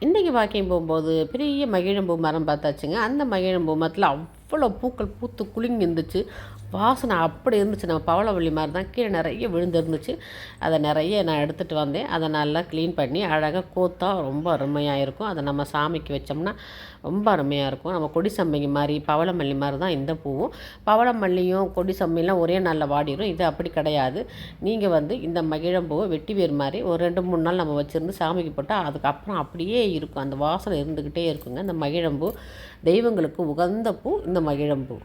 இன்றைக்கி வாக்கிங் போகும்போது பெரிய மகிழம்பூ மரம் பார்த்தாச்சுங்க. அந்த மகிழம்பூ மரத்தில் அவ்வளோ பூக்கள் பூத்து குலுங்கி இருந்துச்சு. வாசனை அப்படி இருந்துச்சு. நம்ம பவளவள்ளி மாதிரி தான் கீழே நிறைய விழுந்துருந்துச்சு அதை நிறைய நான் எடுத்துகிட்டு வந்தேன். அதை நல்லா க்ளீன் பண்ணி அழகாக கோத்தா ரொம்ப அருமையாக இருக்கும். அதை நம்ம சாமிக்கு வச்சோம்னா ரொம்ப அருமையாக இருக்கும். நம்ம கொடி சம்பங்கி மாதிரி பவளமல்லி மாதிரி தான் இந்த பூவும். பவளமல்லியும் கொடி சம்பங்கிலாம் ஒரே நாளில் வாடிடும் இது அப்படி கிடையாது. நீங்கள் வந்து இந்த மகிழம்பூவை வெட்டி வேர் மாதிரி ஒரு ரெண்டு மூணு நாள் நம்ம வச்சுருந்து சாமிக்கு போட்டால் அதுக்கப்புறம் அப்படியே இருக்கும். அந்த வாசனை இருந்துக்கிட்டே இருக்குங்க. இந்த மகிழம்பூ தெய்வங்களுக்கு உகந்த பூ. இந்த மகிழம்பூ